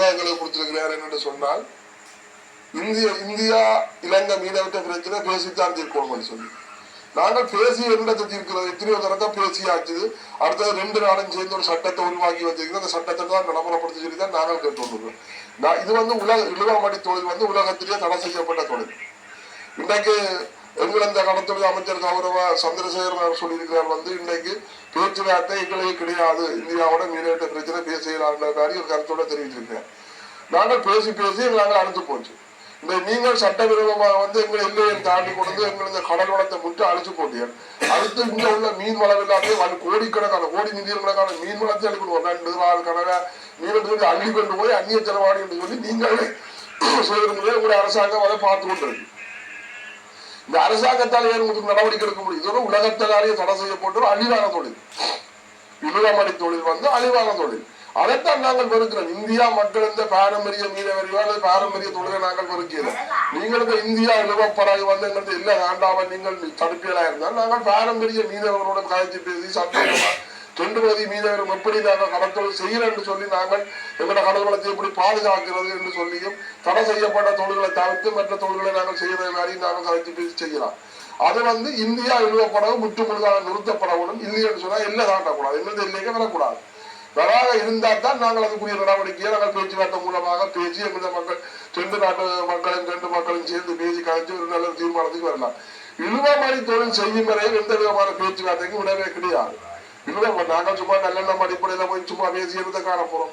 ஊடகங்களை கொடுத்திருக்கிறார் என்று சொன்னால் இந்திய இந்தியா இலங்கை மீனவற்ற பிரச்சனை பேசித்தான் தீர்க்கணும்னு சொல்லி. நாங்கள் பேசி என்னத்தை தீர்க்கிறது எத்தனையோ தடவை பேசியாச்சு அடுத்தது ரெண்டு நாளும் சேர்ந்து ஒரு சட்டத்தை உருவாக்கி வச்சிருக்கிறோம். அந்த சட்டத்தை தான் நடைமுறைப்படுத்தி சொல்லி தான் நாங்கள் கேட்டுள்ளோம் நான் இது வந்து உலக இழுவாமடி தொழில் வந்து உலகத்திலேயே தடை செய்யப்பட்ட தொழில். இன்றைக்கு எங்களந்த இந்த கடத்தொழில் அமைச்சர் கௌரவ சந்திரசேகரன் சொல்லியிருக்கிறார் வந்து இன்னைக்கு பேச்சுவார்த்தை எங்களுக்கு கிடையாது. இந்தியாவோட மீனவற்ற பிரச்சனை பேசுகிறாங்க காரியம் கருத்தோட தெரிவிச்சிருக்கேன் நாங்கள் பேசி பேசி நாங்கள் அழுத்து போச்சு. இந்த நீங்கள் சட்டவிரோதமாக வந்து எங்களை எல்லையை தாண்டி கொண்டு எங்களை இந்த கடல் வளத்தை முட்டு அழிச்சு போட்டீர்கள். அடுத்து இங்க உள்ள மீன் வளம் எல்லாமே கோடிக்கணக்கான கோடி மில்லியன் கணக்கான மீன் வளத்தை அழிக்கணும் ரெண்டு நாள் கணக்கா மீனத்துக்கு அள்ளி கொண்டு போய் அந்நிய செலவாடி என்று சொல்லி நீங்களே செய்திருந்தே உங்களுடைய அரசாங்கம் அதை பார்த்து கொண்டிருக்கு. இந்த அரசாங்கத்தால் ஏற்படுத்தும் உங்களுக்கு நடவடிக்கை எடுக்க முடியும். இதோட உலகத்தாலேயே தடை செய்யப்பட்ட அழிவான தொழில். இழுவமணி தொழில் வந்து அழிவான தொழில். அதைத்தான் நாங்கள் வெறுக்கிறோம். இந்தியா மக்கள் இந்த பாரம்பரிய மீனவரியோ அல்லது பாரம்பரிய தொழிலை நாங்கள் வெறுக்கிறோம். நீங்கள் இந்த இந்தியா நிறுவப்படாது வந்து எங்களுக்கு இல்ல வேண்டாம நீங்கள் தடுப்பியலா இருந்தால் நாங்கள் பாரம்பரிய மீனவர்களோட காய்ச்சி பேசி சட்டம் தொண்டுபதி மீனவரும் எப்படி நாங்கள் கடற்கொள் செய்யல என்று சொல்லி நாங்கள் எங்களோட கடல் எப்படி பாதுகாக்கிறது என்று சொல்லியும் தடை செய்யப்பட்ட தொழில்களை தவிர்த்து மற்ற தொழில்களை நாங்கள் செய்யறது மாதிரி நாங்கள் கதைச்சு பேசி செய்யலாம். அது வந்து இந்தியா எழுதப்படவும் முற்று முழுதாக நிறுத்தப்படவும் இல்லைன்னு சொன்னா எல்லாம் தாண்டக்கூடாது. எங்களுக்கு இல்லைங்க வரக்கூடாது. வராக இருந்தால் தான் நாங்கள் அதுக்குரிய நடவடிக்கையை நாங்கள் பேச்சுவார்த்தை மூலமாக பேசி எங்களுடைய மக்கள் ரெண்டு நாட்டு மக்களும் ரெண்டு மக்களும் சேர்ந்து பேசி கலைச்சு ஒரு நல்ல தீர்மானத்துக்கு வரலாம். இழுவமணி தொழில் செய்யும் வரையில் எந்த விதமான பேச்சுவார்த்தைக்கும் விடவே கிடையாது. இழுவ நாங்கள் சும்மா நல்லெண்ணம் அடிப்படையில போய் சும்மா பேசி இருந்த காண போறோம்.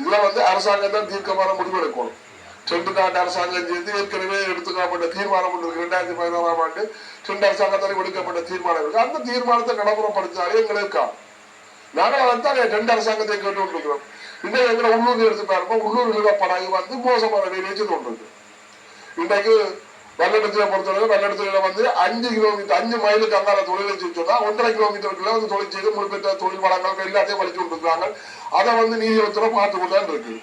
இதுல வந்து அரசாங்கம் தான் தீர்க்கமான முடிவு எடுக்கணும். ரெண்டு நாட்டு அரசாங்கம் சேர்ந்து ஏற்கனவே எடுத்துக்கப்பட்ட தீர்மானம் ஒன்று ரெண்டாயிரத்தி பதினோராம் ஆண்டு ரெண்டு அரசாங்கத்தாலும் எடுக்கப்பட்ட தீர்மானம் இருக்கு. அந்த தீர்மானத்தை நடைமுறைப்படுத்தாலே எங்களுக்கு நாங்கள் வந்து ரெண்டு அரசாங்கத்தை கேட்டு கொண்டிருக்கிறோம். இன்னும் எங்களை உள்ளூர் எடுத்து பாருப்போம் உள்ளூர் படகு வந்து மோசமான வேலையை செய்து கொண்டிருக்கு இன்றைக்கு வெள்ளடத்துல பொறுத்தவரை வெள்ளடத்துல வந்து அஞ்சு கிலோமீட்டர் அஞ்சு மைலுக்கு அங்கால தொழிலை செய்ய சொன்னா ஒன்றரை கிலோமீட்டருக்குள்ள வந்து தொழில் செய்து முழுப்பெற்ற தொழில் வளங்கள் எல்லாத்தையும் வலிச்சு கொண்டிருக்கிறாங்க. அதை வந்து நீதிபத்திரம் பார்த்து கொண்டு தான் இருக்கு.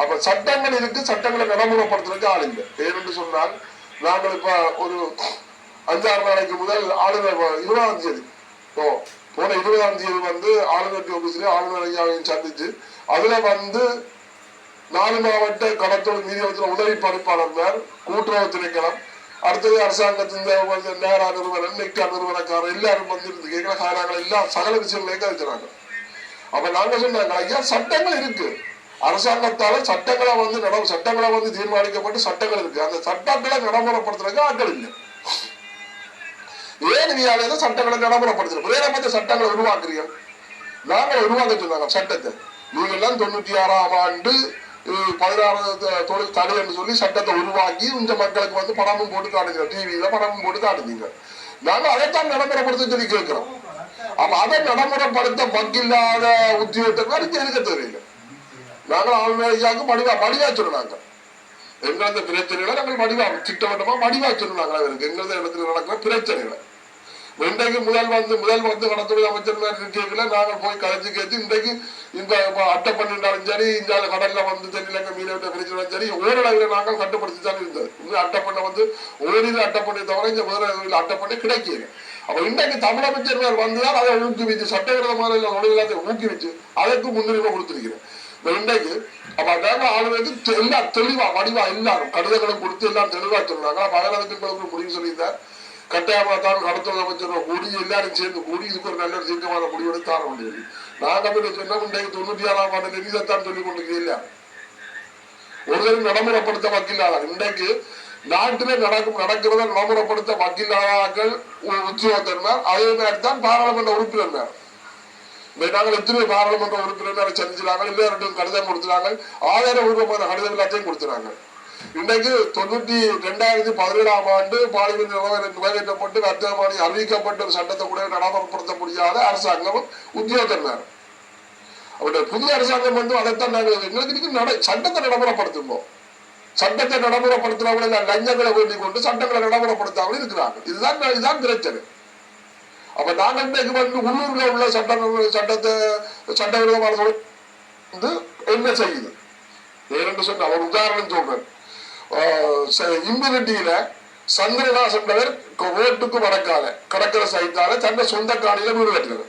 அப்ப சட்டங்கள் இருக்கு சட்டங்களை நடைமுறைப்படுத்துறதுக்கு ஆள் இல்லை. ஏனென்று சொன்னால் நாங்கள் இப்ப ஒரு அஞ்சாறு நாளைக்கு முதல் ஆளுநர் இருபதாம் தேதி. ஓ போன இருபதாம் தேதி வந்து ஆளுநர் ஆபீஸ்ல ஆளுநர் ஐயாவையும் சந்திச்சு அதுல வந்து நாலு மாவட்ட கடத்தொழில் நீதிமன்றத்தில் உதவி பணிப்பாளர் கூட்டுறவு திணைக்களம் அடுத்தது அரசாங்கத்தின் நேரா நிறுவனம் நெக்டா நிறுவனக்காரர் எல்லாரும் வந்து இருந்து கேட்கிற எல்லா சகல விஷயங்களையும் கழிச்சுறாங்க அப்ப நாங்க சொன்னாங்க ஐயா சட்டங்கள் இருக்கு? அரசாங்கத்தால சட்டங்களை வந்து நட சட்டங்களை வந்து தீர்மானிக்கப்பட்டு சட்டங்கள் இருக்கு. அந்த சட்டங்களை நடைமுறைப்படுத்துறதுக்கு ஆட்கள் இல்லை. ஏன் நீ அதை சட்டங்களை நடைமுறைப்படுத்துறோம் ஒரே சட்டங்களை உருவாக்குறீங்க. நாங்கள் உருவாக்க சொன்னாங்க சட்டத்தை. நீங்க எல்லாம் தொண்ணூத்தி ஆறாம் ஆண்டு பதினாறு தொழில் தடை என்று சொல்லி சட்டத்தை உருவாக்கி இந்த மக்களுக்கு வந்து படமும் போட்டு காட்டுங்க. டிவியில படமும் போட்டு காட்டுங்க. நாங்க அதைத்தான் நடைமுறைப்படுத்த சொல்லி கேட்கிறோம். அப்ப அதை நடைமுறைப்படுத்த பங்கில்லாத உத்தியோகத்தை இருக்க தெரியல நாங்கள் ஆளுநரையாக்கு மடிவா மடிவா சொன்னாங்க. அந்த பிரச்சனைகளை நாங்கள் மடிவா திட்டவட்டமா மடிவா சொன்னாங்க. அவருக்கு எங்களது இடத்துல நடக்கிற பிரச்சனைகளை. இன்றைக்கு முதல் வந்து முதல் வந்து வனத்துறை அமைச்சர் இருக்கீங்கள நாங்கள் போய் கலைச்சு கேட்டு இன்றைக்கு இந்த அட்டை பண்ணிட்டாலும் சரி இந்த கடல்ல வந்து தென்னிலங்க மீனவட்ட கிடைச்சாலும் சரி ஓரளவில் நாங்கள் கட்டுப்படுத்தி தான் இருந்தது. இந்த அட்டை பண்ண வந்து ஓரிரு அட்டை பண்ணி தவிர இந்த வேற அட்டை பண்ணி கிடைக்கல. அப்ப இன்றைக்கு தமிழமைச்சர் வந்துதான் அதை ஊக்குவிச்சு சட்டவிரோதமான நுழைவில்லாத ஊக்குவிச்சு அதற்கு முன்னுரிமை கொடுத்திருக்கிறேன். இன்றைக்கு அப்ப அதாங்க ஆளுநருக்கு எல்லாம் தெளிவா வடிவா எல்லாரும் கடிதங்களும் கொடுத்து எல்லாம் தெளிவா சொன்னாங்க அப்ப அதனால முடிவு சொல்லியிருந்தார். கட்டாயமா தான் கடத்தல் அமைச்சர் கூடி எல்லாரும் சேர்ந்து கூடி இதுக்கு ஒரு நல்ல தீர்க்கமான முடிவு தர முடியாது நாங்கள் போய் சொன்னோம் இன்றைக்கு தொண்ணூத்தி ஆறாம் ஆண்டு இதைத்தான் சொல்லிக் கொண்டிருக்கிறேன் இல்லையா? ஒருத்தரும் நடைமுறைப்படுத்த வக்கீலாளர். இன்றைக்கு நாட்டிலே நடக்கும் நடக்கிறத நடைமுறைப்படுத்த வக்கீலாளர்கள் உத்தியோகத்தினர் அதே மாதிரி தான் பாராளுமன்ற உறுப்பினர் இந்த நாங்கள் எத்தனை பாராளுமன்ற உறுப்பினரை சந்திச்சாங்க எல்லார்ட்டும் கடிதம் கொடுத்துறாங்க ஆதாரபூர்வமான கடிதம் எல்லாத்தையும் கொடுத்துறாங்க இன்றைக்கு தொண்ணூத்தி ரெண்டாயிரத்தி பதினேழாம் ஆண்டு பார்லிமெண்ட் நிறைவேற- நிறைவேற்றப்பட்டு வர்த்தமானி அறிவிக்கப்பட்ட ஒரு சட்டத்தை கூட நடைமுறைப்படுத்த முடியாத அரசாங்கம் உத்தியோகத்தினர் அவருடைய புதிய அரசாங்கம் வந்து அதைத்தான் நாங்கள் எங்களுக்கு நட சட்டத்தை நடைமுறைப்படுத்துவோம் சட்டத்தை நடைமுறைப்படுத்துறவங்க நான் லஞ்சங்களை வேண்டிக் கொண்டு சட்டங்களை நடைமுறைப்படுத்தாமல் இருக்கிறாங்க. இதுதான் இதுதான் பிரச்சனை. அப்ப நாங்க இன்றைக்கு வந்து உள்ளூர்ல உள்ள சட்ட சட்டத்தை சட்டவிரோதமான தொழில் வந்து என்ன செய்யுது? ஏனென்று சொன்ன ஒரு உதாரணம் சொல்றேன். இம்யூனிட்டியில சந்திரதாஸ் என்பவர் ரோட்டுக்கு வடக்கால கடற்கரை சைத்தால தன்னை சொந்த காணியில வீடு கட்டுறது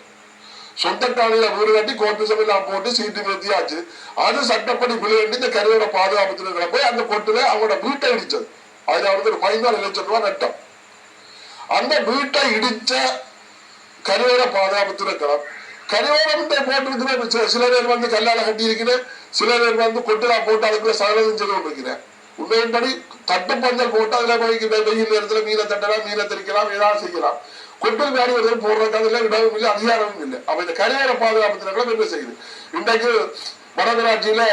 சொந்த காணியில வீடு கட்டி கோட்டு சபையெல்லாம் போட்டு சீட்டு நிறுத்தியாச்சு. அது சட்டப்படி விளையாண்டு இந்த கருவோட பாதுகாப்பு திணைக்களம் போய் அந்த கொட்டுல அவங்களோட வீட்டை இடிச்சது. அதுல அவருக்கு ஒரு பதினாலு லட்சம் ரூபாய் நட்டம். அந்த வீட்டை இடிச்ச கருவூர பாதுகாப்பு திணைக்களம் கருவூரம் போட்டு சில- பேர் வந்து கல்லால கட்டி இருக்கிறேன் சில பேர் வந்து கொட்டுலா போட்டு அதுக்குள்ள சகலம் செய்து கொண்டிருக்கிறேன் உண்மையின்படி தட்டு பந்தல் போட்டு அதுல போய் வெயில் நேரத்தில் மீனை தட்டலாம் மீனை தெரிக்கலாம் ஏதாவது செய்யலாம். கொட்டில் வேலை வருது போடுறதுக்கு அதுல இடமும் இல்லை அதிகாரமும் இல்லை. அப்போ இந்த கரையோர பாதுகாப்பு தினங்களும் என்ன செய்யுது? இன்றைக்கு வடகராட்சியில்